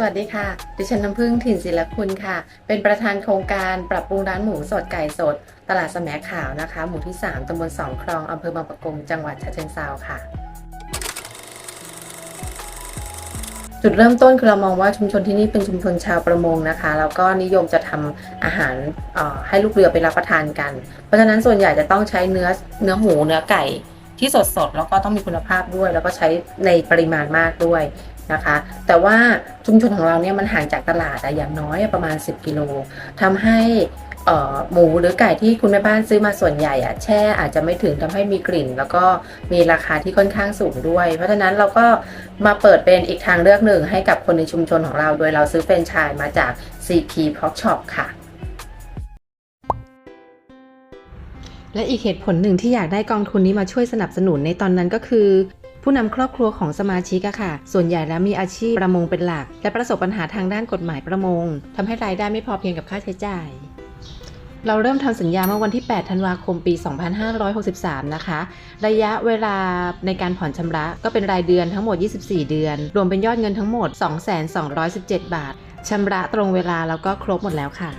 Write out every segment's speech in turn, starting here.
สวัสดีค่ะ ดิฉันน้ำพึ่งถิ่นศิลคุณค่ะ เป็นประธานโครงการปรับปรุงร้านหมูสดไก่สด ตลาดแสมขาวนะคะ หมู่ที่ 3ตำบลสองคลองอำเภอบางปะกง จังหวัดฉะเชิงเทราค่ะ จุดเริ่มต้นคือเรามองว่าชุมชนที่นี่เป็นชุมชนชาวประมงนะคะ แล้วก็นิยมจะทำอาหารออให้ลูกเรือไปรับประทานกัน เพราะฉะนั้นส่วนใหญ่จะต้องใช้เนื้อเนื้อหมูเนื้อไก่ ที่สดๆแล้วก็ต้องมีคุณภาพด้วย แล้วก็ใช้ในปริมาณมากด้วยนะคะ แต่ว่าชุมชนของเราเนี่ยมันห่างจากตลาดอะอย่างน้อยประมาณ 10 กิโลทำให้หมูหรือไก่ที่คุณแม่บ้านซื้อมาส่วนใหญ่อะแช่อาจจะไม่ถึงทำให้มีกลิ่น แล้วก็มีราคาที่ค่อนข้างสูงด้วย เพราะฉะนั้นเราก็มาเปิดเป็นอีกทางเลือกหนึ่งให้กับคนในชุมชนของเรา โดยเราซื้อแฟรนไชส์มาจาก CP Pork Shop ค่ะ และอีกเหตุผลหนึ่งที่อยากได้กองทุนนี้มาช่วยสนับสนุนในตอนนั้นก็คือผู้นำครอบครัวของสมาชิกอะค่ะ ส่วนใหญ่แล้วมีอาชีพประมงเป็นหลัก และประสบปัญหาทางด้านกฎหมายประมงทำให้รายได้ไม่พอเพียงกับค่าใช้จ่าย เราเริ่มทำสัญญาเมื่อวันที่ 8 ธันวาคม ปี 2563 นะคะ ระยะเวลาในการผ่อนชำระก็เป็นรายเดือนทั้งหมด 24 เดือน รวมเป็นยอดเงินทั้งหมด 2,217 บาทชำระตรงเวลาแล้วก็ครบหมดแล้วค่ะ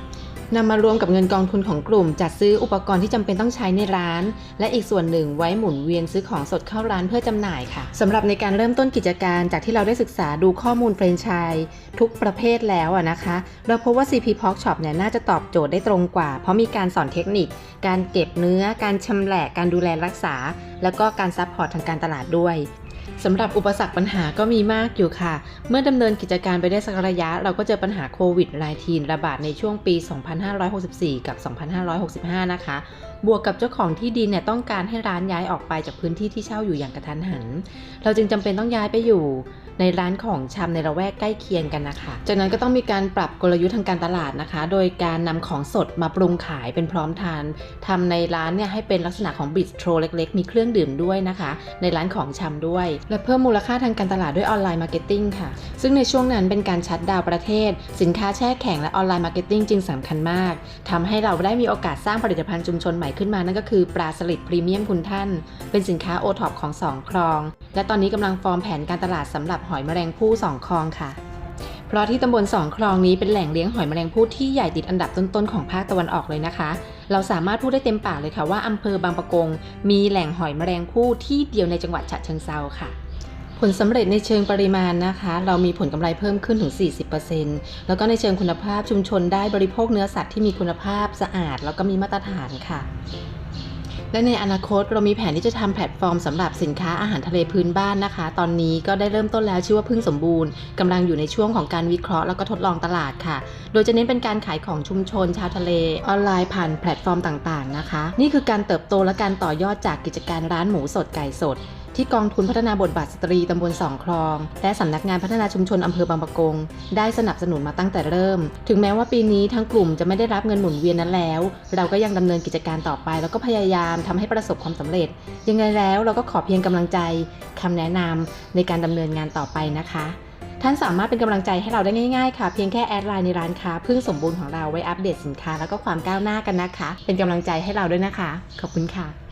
นำมารวมกับเงินกองทุนของกลุ่ม จัดซื้ออุปกรณ์ที่จำเป็นต้องใช้ในร้าน และอีกส่วนหนึ่งไว้หมุนเวียนซื้อของสดเข้าร้านเพื่อจำหน่ายค่ะสำหรับในการเริ่มต้นกิจการจากที่เราได้ศึกษาดูข้อมูลแฟรนไชส์ทุกประเภทแล้วอะนะคะ เราพบว่า CP Pork Shop เนี่ยน่าจะตอบโจทย์ได้ตรงกว่า เพราะมีการสอนเทคนิค การเก็บเนื้อ การชำแหละการดูแลรักษา แล้วก็การซัพพอร์ตทางการตลาดด้วย สำหรับอุปสรรคปัญหาก็มีมากอยู่ค่ะ เมื่อดำเนินกิจการไปได้สักระยะ เราก็เจอปัญหาโควิด -19 ระบาดในช่วงปี 2564 กับ 2565 นะคะบวกกับเจ้าของที่ดินเนี่ยต้องการให้ร้านย้ายออกไปจากพื้นที่ที่เช่าอยู่อย่างกระทันหัน เราจึงจำเป็นต้องย้ายไปอยู่ในร้านของชำในละแวกใกล้เคียงกันนะคะ จากนั้นก็ต้องมีการปรับกลยุทธ์ทางการตลาดนะคะ โดยการนำของสดมาปรุงขายเป็นพร้อมทานทำในร้านเนี่ยให้เป็นลักษณะของบิสโตรเล็ก ๆ มีเครื่องดื่มด้วยนะคะ ในร้านของชำด้วย และเพิ่มมูลค่าทางการตลาดด้วยออนไลน์มาร์เก็ตติ้งค่ะ ซึ่งในช่วงนั้นเป็นการชัดดาวประเทศ สินค้าแช่แข็งและออนไลน์มาร์เก็ตติ้งจึงสำคัญมากทำให้เราได้มีโอกาสสร้างผลิตภัณฑ์ชุมชนใหม่ขึ้นมานั่นก็คือปลาสลิดพรีเมียมคุณท่าน เป็นสินค้าโอท็อปของสองคลอง และตอนนี้กำลังฟอร์มแผนการตลาดสำหรับหอยแมลงภู่สองคลองค่ะเพราะที่ตำบลสองคลองนี้เป็นแหล่งเลี้ยงหอยแมลงภู่ที่ใหญ่ติดอันดับต้นๆของภาคตะวันออกเลยนะคะ เราสามารถพูดได้เต็มปากเลยค่ะว่าอำเภอบางปะกง มีแหล่งหอยแมลงภู่ที่เดียวในจังหวัดฉะเชิงเซาค่ะ ผลสำเร็จในเชิงปริมาณนะคะ เรามีผลกำไรเพิ่มขึ้นถึง 40%แล้วก็ในเชิงคุณภาพชุมชนได้บริโภคเนื้อสัตว์ที่มีคุณภาพสะอาด แล้วก็มีมาตรฐานค่ะ และในอนาคตเรามีแผนที่จะทำแพลตฟอร์มสำหรับสินค้าอาหารทะเลพื้นบ้านนะคะ ตอนนี้ก็ได้เริ่มต้นแล้วชื่อว่าพึ่งสมบูรณ์กำลังอยู่ในช่วงของการวิเคราะห์แล้วก็ทดลองตลาดค่ะ โดยจะเน้นเป็นการขายของชุมชนชาวทะเล ออนไลน์ผ่านแพลตฟอร์มต่างๆนะคะ นี่คือการเติบโตและการต่อยอดจากกิจการร้านหมูสดไก่สด ที่กองทุนพัฒนาบทบาทสตรีตำบลสองคลอง และสำนักงานพัฒนาชุมชนอำเภอบางปะกง ได้สนับสนุนมาตั้งแต่เริ่ม ถึงแม้ว่าปีนี้ทั้งกลุ่มจะไม่ได้รับเงินหมุนเวียนนั้นแล้ว เราก็ยังดำเนินกิจการต่อไป แล้วก็พยายามทำให้ประสบความสำเร็จ ยังไงแล้วเราก็ขอเพียงกำลังใจคำแนะนำในการดำเนินงานต่อไปนะคะท่านสามารถเป็นกำลังใจให้เราได้ง่ายๆค่ะ เพียงแค่แอดไลน์ในร้านค้าพึ่งสมบูรณ์ของเราไว้อัปเดตสินค้าแล้วก็ความก้าวหน้ากันนะคะ เป็นกำลังใจให้เราด้วยนะคะ ขอบคุณค่ะ